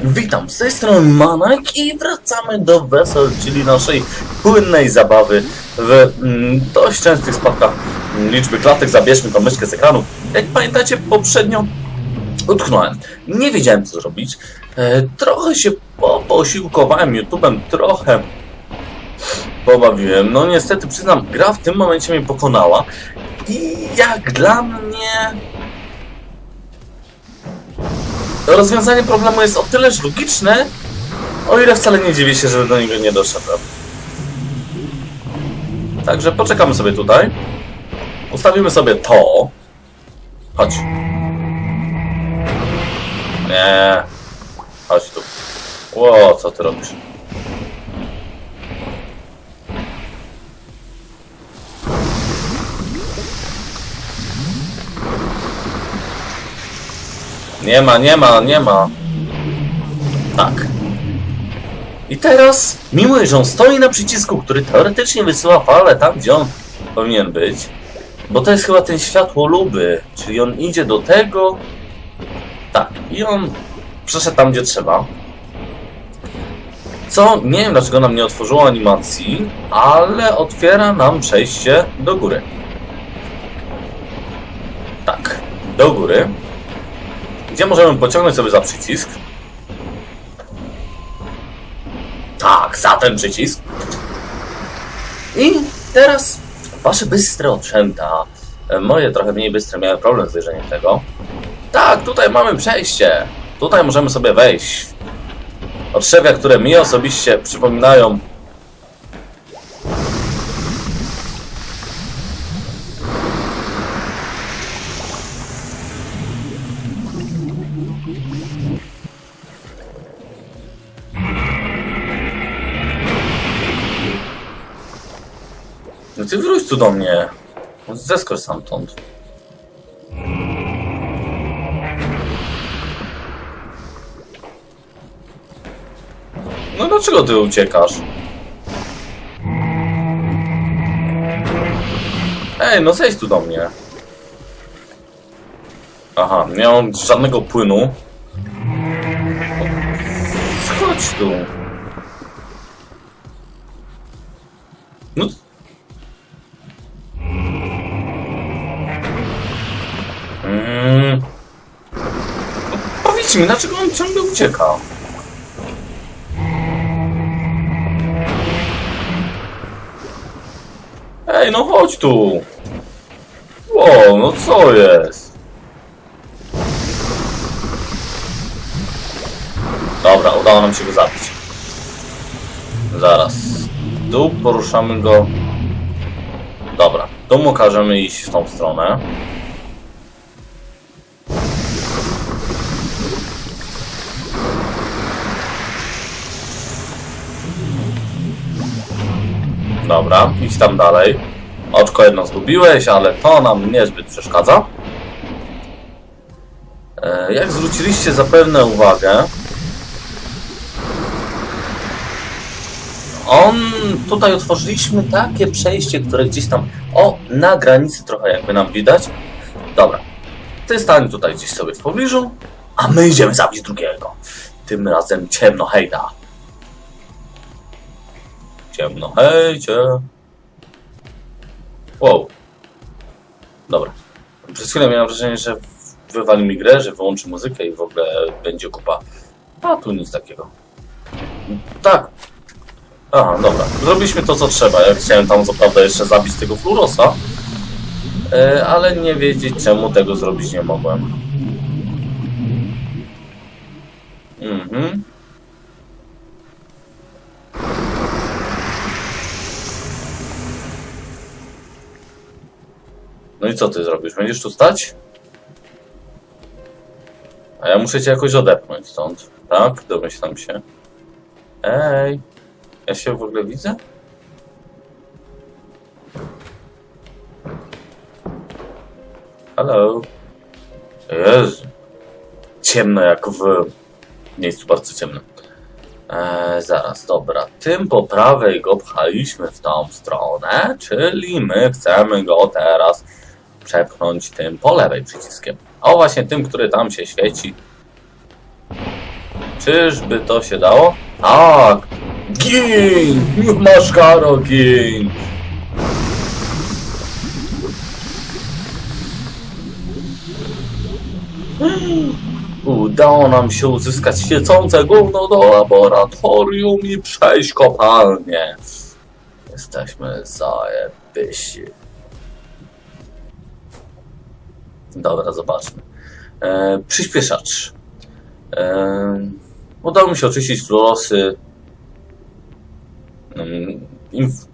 Witam, z tej strony Manek i wracamy do Wesel, czyli naszej płynnej zabawy w mm, dość częstych spadkach liczby klatek. Zabierzmy tą myszkę z ekranu. Jak pamiętacie, poprzednio utknąłem. Nie wiedziałem co zrobić. E, trochę się po posiłkowałem YouTube'em, trochę pobawiłem. No niestety przyznam, gra w tym momencie mnie pokonała i jak dla mnie rozwiązanie problemu jest o tyleż logiczne, o ile wcale nie dziwię się, że do niego nie doszedłem. Także poczekamy sobie tutaj. Ustawimy sobie to. Chodź. Nie. Chodź tu. Ło, co ty robisz? Nie ma, nie ma, nie ma. Tak. I teraz, mimo że on stoi na przycisku, który teoretycznie wysyła falę tam, gdzie on powinien być, bo to jest chyba ten światło luby, czyli on idzie do tego. Tak, i on przeszedł tam, gdzie trzeba. Co, nie wiem dlaczego nam nie otworzyło animacji, ale otwiera nam przejście do góry. Tak, do góry gdzie możemy pociągnąć sobie za przycisk. Tak, za ten przycisk. I teraz wasze bystre oczęta, e, moje trochę mniej bystre, miały problem z zajrzeniem tego. Tak, tutaj mamy przejście. Tutaj możemy sobie wejść. Otrzewia, które mi osobiście przypominają do mnie. Zeskocz stamtąd. No dlaczego ty uciekasz? Ej, no zejdź tu do mnie. Aha, nie mam żadnego płynu. Chodź tu. No No, powiedz mi, dlaczego on ciągle ucieka? Ej, no chodź tu! Ło, no co jest? Dobra, udało nam się go zabić. Zaraz. Tu poruszamy go. Dobra, tu mu każemy iść w tą stronę. Dobra, idź tam dalej. Oczko jedno zgubiłeś, ale to nam niezbyt przeszkadza. E, Jak zwróciliście zapewne uwagę, on tutaj otworzyliśmy takie przejście, które gdzieś tam, o, na granicy trochę jakby nam widać. Dobra, ty stań tutaj gdzieś sobie w pobliżu, a my idziemy zabić drugiego. Tym razem ciemno hejda. Ciemno, hejcie. Wow. Dobra. Przez chwilę miałem wrażenie, że wywali mi grę, że wyłączy muzykę i w ogóle będzie kupa. A tu nic takiego. Tak. Aha, dobra. Zrobiliśmy to, co trzeba. Ja chciałem tam co prawda jeszcze zabić tego Flurosa, e, ale nie wiedzieć czemu tego zrobić nie mogłem. Mhm. No i co ty zrobisz? Będziesz tu stać? A ja muszę cię jakoś odepchnąć stąd. Tak? Domyślam się. Ej! Ja się w ogóle widzę? Hello? Jezu. Ciemno jak w miejscu bardzo ciemnym. Eee, zaraz, dobra. Tym po prawej go pchaliśmy w tą stronę, czyli my chcemy go teraz przepchnąć tym po lewej przyciskiem. O właśnie tym, który tam się świeci. Czyżby to się dało? Tak! Gin! Masz karo, gin! Udało nam się uzyskać świecące gówno do laboratorium i przejść kopalnię. Jesteśmy zajebysi. Dobra, zobaczmy. E, przyspieszacz. E, udało mi się oczyścić fluorosy. Mm, Inw,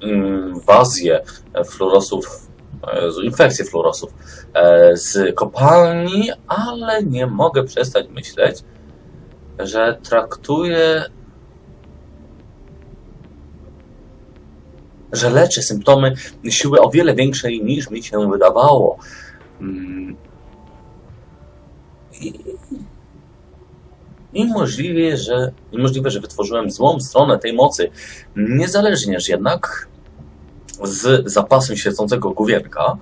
inwazję fluorosów, Jezu, infekcję fluorosów e, z kopalni, ale nie mogę przestać myśleć, że traktuję, że leczę symptomy siły o wiele większej niż mi się wydawało. Mm. I, możliwe, że, możliwe, że wytworzyłem złą stronę tej mocy. Niezależnież jednak z zapasem świecącego główienka,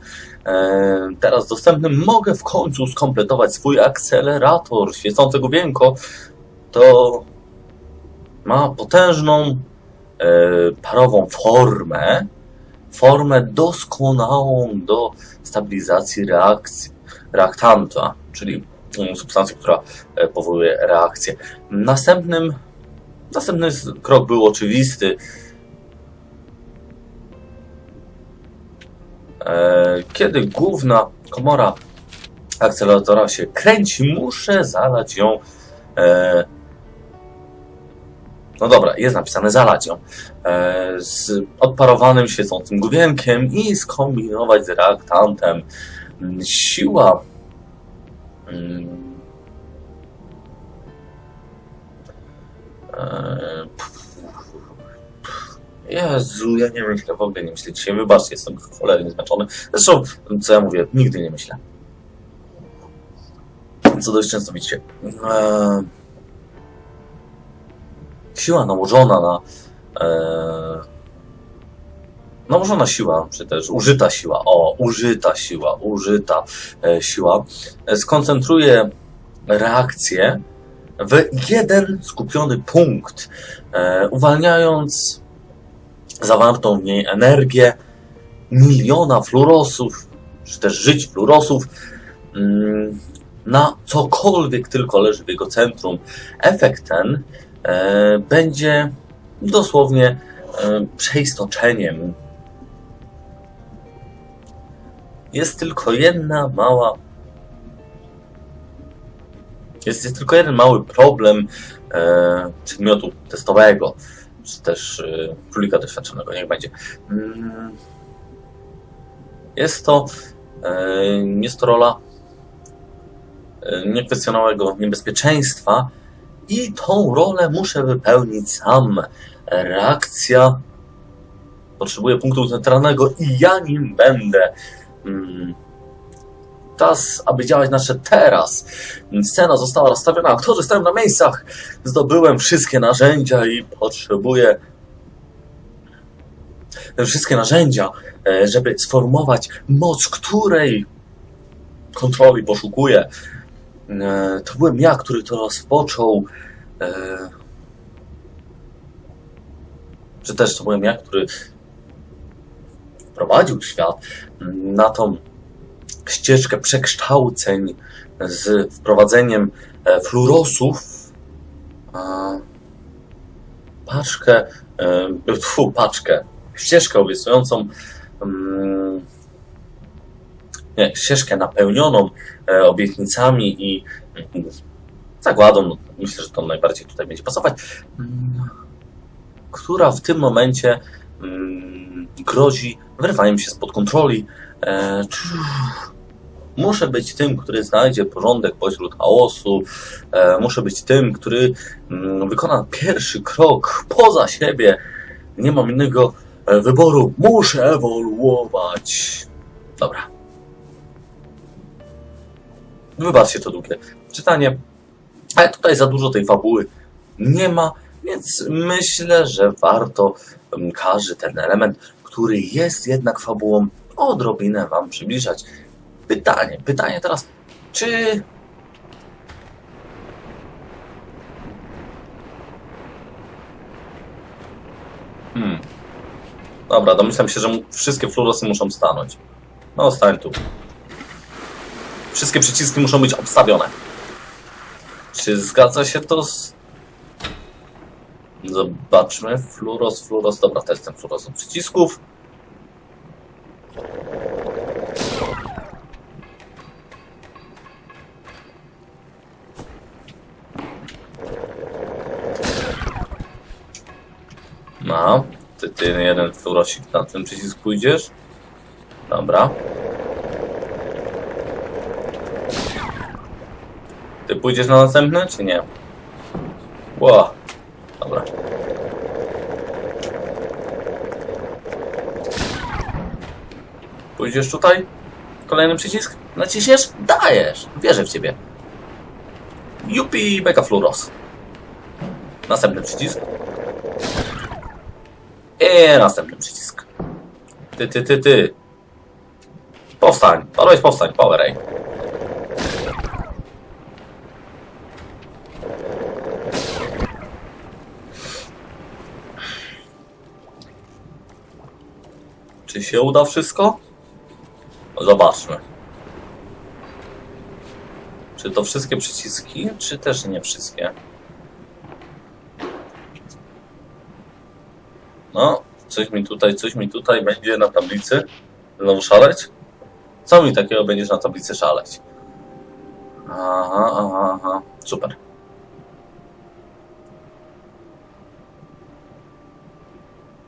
e, teraz dostępnym, mogę w końcu skompletować swój akcelerator. Świecące główienko to ma potężną e, parową formę, formę doskonałą do stabilizacji reakcji, reaktanta, czyli mm, substancji, która e, powoduje reakcję. Następnym, następny krok był oczywisty. E, Kiedy główna komora akceleratora się kręci, muszę zalać ją. No dobra, jest napisane zalać ją e, z odparowanym świecącym główienkiem i skombinować z reaktantem. Mm, Siła. mm, e, Jezu, ja nie myślę, w ogóle nie myślę dzisiaj. Wybaczcie, jestem cholernie zmęczony. Zresztą, co ja mówię, nigdy nie myślę. Co dość często widzicie. E, siła nałożona na. E, nałożona siła, czy też użyta siła. O, użyta siła, użyta e, siła. e, Skoncentruje reakcję w jeden skupiony punkt, e, uwalniając zawartą w niej energię miliona fluorosów, czy też żyć fluorosów mm, na cokolwiek tylko leży w jego centrum. Efekt ten będzie dosłownie e, przeistoczeniem. Jest tylko jedna mała. Jest, jest tylko jeden mały problem e, przedmiotu testowego czy też y, królika doświadczonego, niech będzie. Mm, Jest to, jest to rola niekwestionowego niebezpieczeństwa i tą rolę muszę wypełnić sam. Reakcja potrzebuje punktu centralnego i ja nim będę. Mm, Czas, aby działać nasze teraz. Scena została rozstawiona, aktorzy stoją na miejscach. Zdobyłem wszystkie narzędzia i potrzebuję wszystkie narzędzia, e, żeby sformować moc, której kontroli poszukuję. E, To byłem ja, który to rozpoczął. e, Czy też to byłem ja, który wprowadził świat na tą ścieżkę przekształceń z wprowadzeniem e, fluorosów. Paczkę, tfu, paczkę, ścieżkę obiecującą, mm, nie, ścieżkę napełnioną obietnicami i mm, zagładą, no, myślę, że to najbardziej tutaj będzie pasować, która w tym momencie mm, grozi wyrwaniem się spod kontroli. E, Muszę być tym, który znajdzie porządek pośród chaosu. E, muszę być tym, który mm, wykona pierwszy krok poza siebie. Nie mam innego e, wyboru. Muszę ewoluować. Dobra. Wybaczcie to długie czytanie, ale tutaj za dużo tej fabuły nie ma, więc myślę, że warto każdy ten element, który jest jednak fabułą, odrobinę Wam przybliżać. Pytanie, pytanie teraz, czy hmm. Dobra, domyślam się, że wszystkie flurosy muszą stanąć. No, stań tu. Wszystkie przyciski muszą być obstawione. Czy zgadza się to z... Zobaczmy. Fluoros, fluoros. Dobra, to jest ten fluoros od przycisków. No, ty, ty jeden fluorosik na ten przycisk pójdziesz. Dobra. Ty pójdziesz na następny, czy nie? Ło. Dobra. Pójdziesz tutaj? Kolejny przycisk? Naciśniesz? Dajesz! Wierzę w ciebie. Jupi, beka fluoros. Następny przycisk. I następny przycisk. Ty, ty, ty, ty. Powstań. Always powstań, Power. Się uda wszystko? Zobaczmy. Czy to wszystkie przyciski, czy też nie wszystkie? No, coś mi tutaj, coś mi tutaj będzie na tablicy. Znowu szaleć? Co mi takiego będziesz na tablicy szaleć? Aha, aha, aha. Super.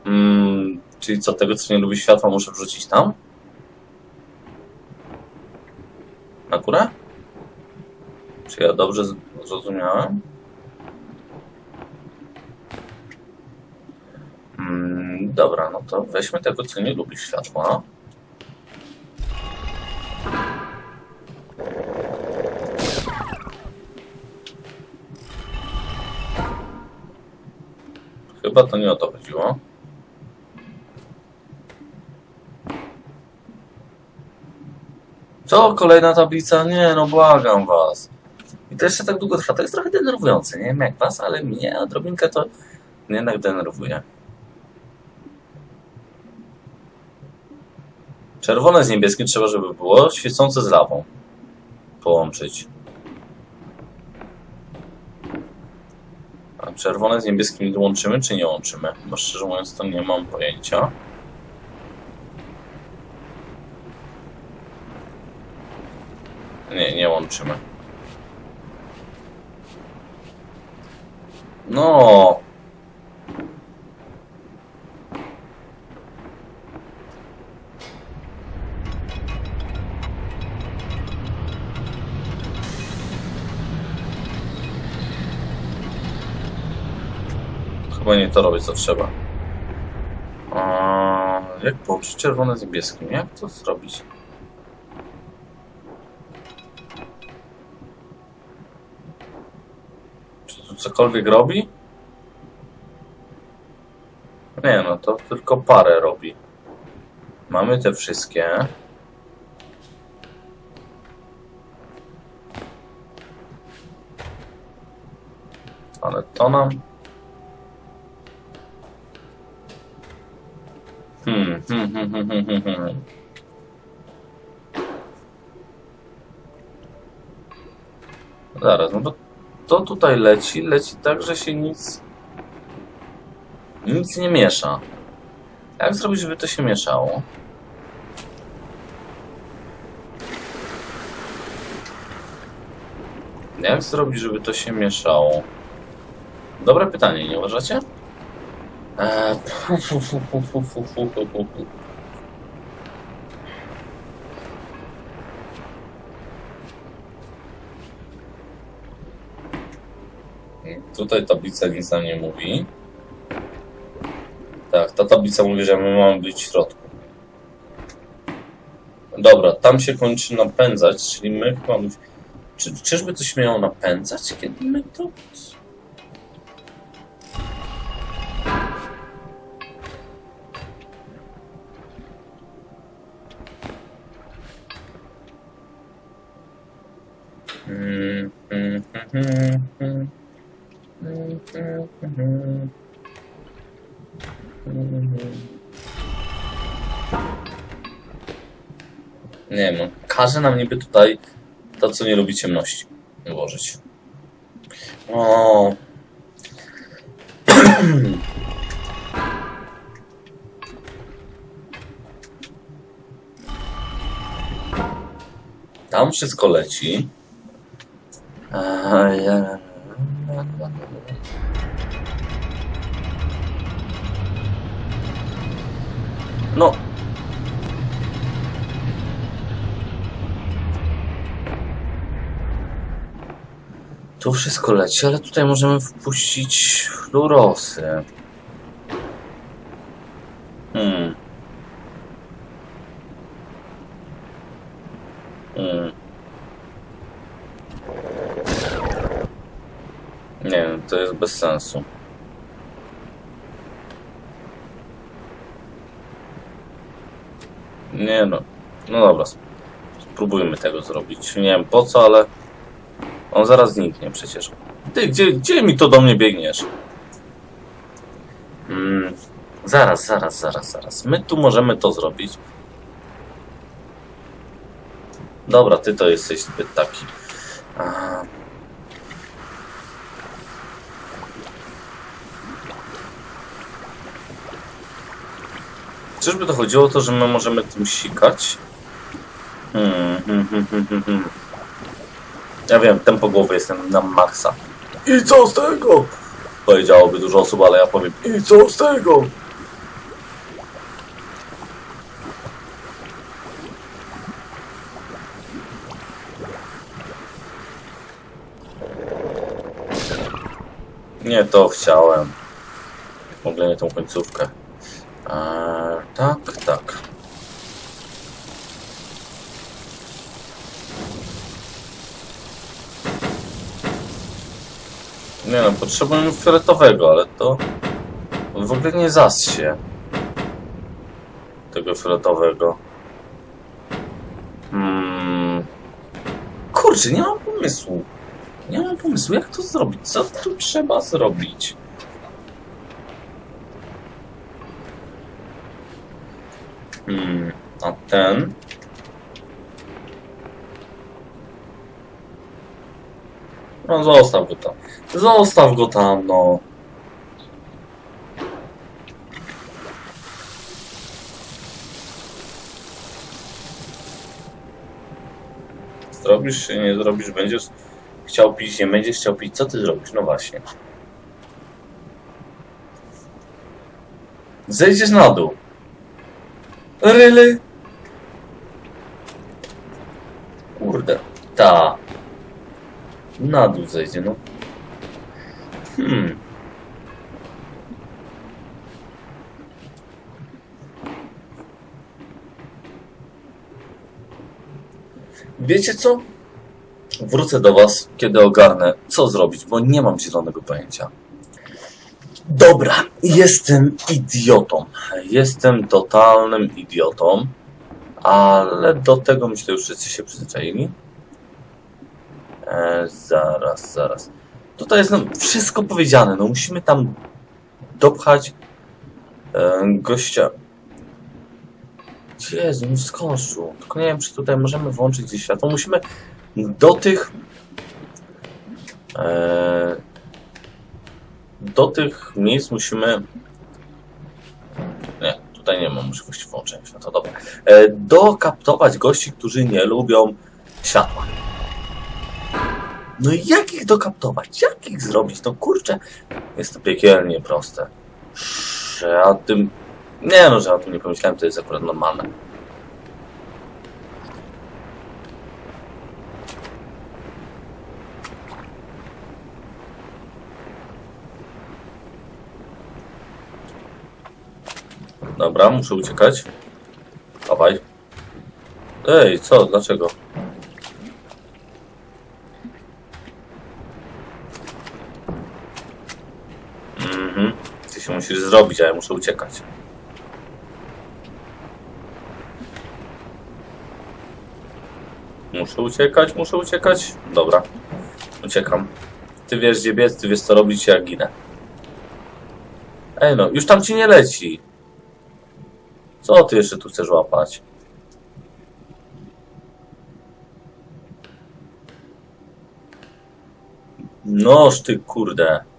Mm, czyli co, tego co nie lubi światła muszę wrzucić tam? Na górę? Czy ja dobrze zrozumiałem? Mm, dobra, no to weźmy tego, co nie lubi światła. Chyba to nie o to chodziło. Co? Kolejna tablica? Nie, no błagam was. I to jeszcze tak długo trwa. To jest trochę denerwujące. Nie wiem jak was, ale mnie odrobinkę to jednak denerwuje. Czerwone z niebieskim trzeba, żeby było. Świecące z lawą. Połączyć. A czerwone z niebieskim łączymy, czy nie łączymy? Bo szczerze mówiąc, to nie mam pojęcia. Nie, nie łączymy. No. Chyba nie to robię, co trzeba. A, jak połączyć czerwone z niebieskim? Jak to zrobić? To cokolwiek robi? Nie, no to tylko parę robi. Mamy te wszystkie. Ale to nam tutaj leci, leci tak, że się nic nic nie miesza. Jak zrobić, żeby to się mieszało? Jak zrobić, żeby to się mieszało? Dobre pytanie, nie uważacie? Eee, Tutaj tablica nic nam nie mówi. Tak, ta tablica mówi, że my mamy być w środku. Dobra, tam się kończy napędzać, czyli my musi- Czy, czyżby coś miało napędzać, kiedy my to... Mm, nie wiem, no. każe nam niby tutaj to, co nie lubi ciemności, włożyć. O. Tam wszystko leci. Ajaj. Tu wszystko leci, ale tutaj możemy wpuścić flurosy. Hmm. Hmm. Nie wiem, to jest bez sensu. Nie no. No dobra. Spróbujmy tego zrobić. Nie wiem po co, ale on zaraz zniknie przecież. Ty, gdzie, gdzie mi to do mnie biegniesz? Mm, zaraz, zaraz, zaraz, zaraz. My tu możemy to zrobić. Dobra, ty to jesteś zbyt taki. A... Czyżby to chodziło o to, że my możemy tym sikać? Hmm, hmm, hmm, hmm, hmm, hmm. Ja wiem, tempo głowy jestem na maksa. I co z tego? Powiedziałoby dużo osób, ale ja powiem I co z tego? Nie to chciałem. W ogóle nie tą końcówkę. Eee, tak, tak. Nie no, potrzebujemy fioletowego, ale to w ogóle nie zas się tego fioletowego. Hmm. Kurczę, nie mam pomysłu. Nie mam pomysłu, jak to zrobić. Co tu trzeba zrobić? Hmm, a ten? No zostaw go tam. Zostaw go tam, no. Zrobisz czy nie zrobisz, będziesz chciał pić, nie będziesz chciał pić, co ty zrobisz? No właśnie. Zejdziesz na dół. Ryly? Kurde. Ta. Na dół zejdzie, no. Hmm. Wiecie co? Wrócę do Was, kiedy ogarnę, co zrobić, bo nie mam zielonego pojęcia. Dobra, jestem idiotą. Jestem totalnym idiotą, ale do tego myślę już wszyscy się przyzwyczaili. E, zaraz, zaraz. Tutaj jest no, wszystko powiedziane. No musimy tam dopchać e, gościa. Jezu, no skończył. Tylko nie wiem, czy tutaj możemy włączyć gdzieś światło. Musimy do tych e, do tych miejsc musimy nie, tutaj nie ma możliwości włączenia światła. Dobra. E, dokaptować gości, którzy nie lubią światła. No i jak ich dokaptować? Jak ich zrobić? No kurczę, jest to piekielnie proste. Że ja o tym... Nie no, że ja o tym nie pomyślałem, to jest akurat normalne. Dobra, muszę uciekać. Dawaj. Ej, co? Dlaczego? musisz zrobić, a ja muszę uciekać. Muszę uciekać, muszę uciekać. Dobra, uciekam. Ty wiesz gdzie biec, ty wiesz co robić, ja ginę. Ej no, już tam ci nie leci. Co ty jeszcze tu chcesz łapać? Noż ty kurde.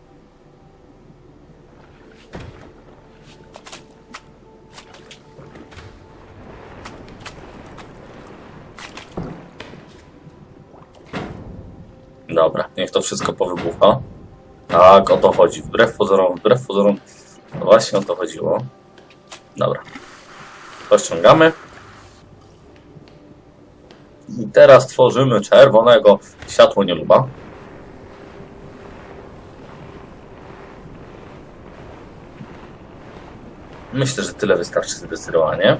Dobra, niech to wszystko powybucha. Tak, o to chodzi. Wbrew pozorom, wbrew pozorom. No właśnie o to chodziło. Dobra. To ściągamy. I teraz tworzymy czerwonego. Światło nie luba. Myślę, że tyle wystarczy zdecydowanie.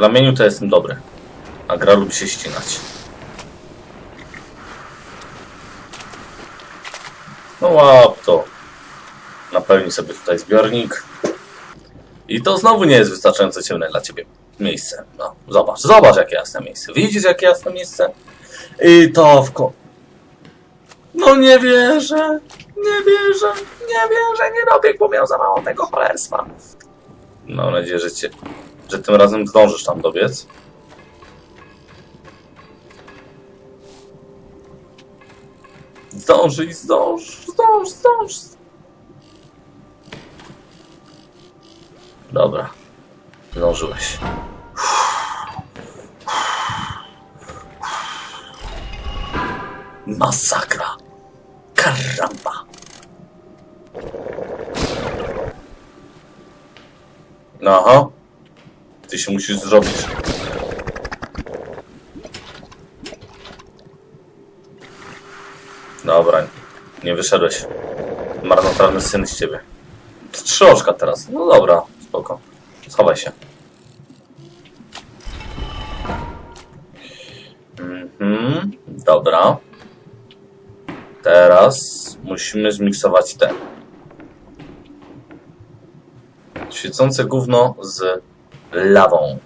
W lamieniu to jestem dobry. A gra lubi się ścinać. No łap to. Napełnij sobie tutaj zbiornik. I to znowu nie jest wystarczająco ciemne dla ciebie miejsce. No, zobacz, zobacz jakie jasne miejsce. Widzisz jakie jasne miejsce? I to w ko... No nie wierzę, nie wierzę, nie wierzę, nie dobiegł, bo miał za mało tego cholerstwa. Mam nadzieję, że cię, że tym razem zdążysz tam dobiec. Zdążyj, zdąż, zdąż, zdąż. Dobra, zdążyłeś. Masakra. Karamba. Aha. Ty się musisz zrobić. Dobra, nie wyszedłeś. Marnotrawny syn z ciebie. Trzy oczka teraz. No dobra, spoko. Schowaj się. Mhm, dobra. Teraz musimy zmiksować te. Świecące gówno z lawą.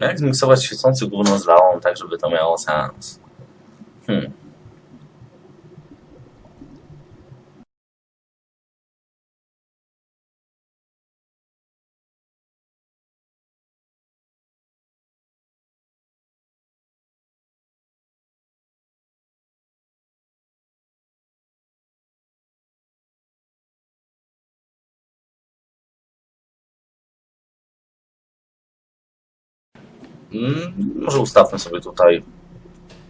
Jak zmiksować świecące gówno z lawą, tak żeby to miało sens? Hmm. Może ustawmy sobie tutaj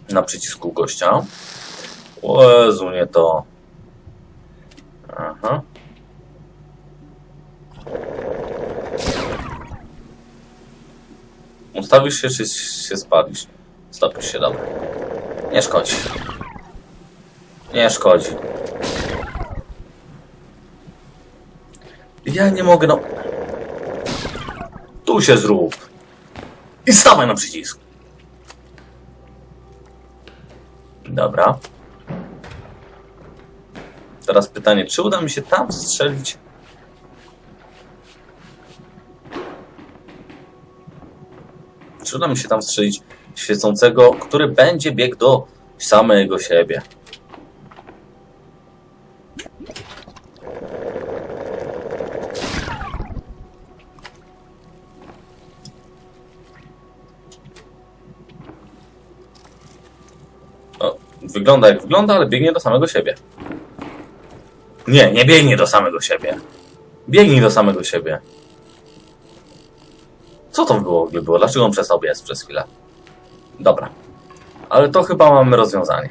na przycisku gościa. O nie to. Aha. Ustawisz się, czy się spalisz? Stopisz się, dobra. Nie szkodzi. Nie szkodzi. Ja nie mogę, no. Tu się zrób. I stawaj na przycisk. Dobra. Teraz pytanie, czy uda mi się tam strzelić? Czy uda mi się tam strzelić świecącego, który będzie biegł do samego siebie? Wygląda jak wygląda, ale biegnie do samego siebie. Nie, nie biegnie do samego siebie. Biegnij do samego siebie. Co to było w ogóle było? Dlaczego on przestał biec przez chwilę? Dobra. Ale to chyba mamy rozwiązanie.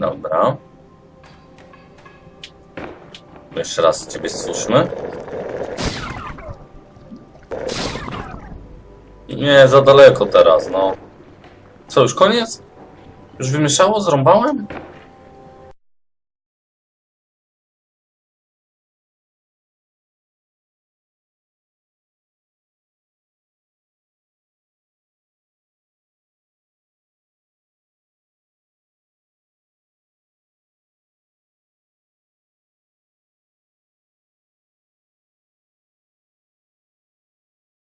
Dobra. Jeszcze raz ciebie słuszmy. Nie, za daleko teraz, no. Co, już koniec? Już wymieszało? Zrąbałem?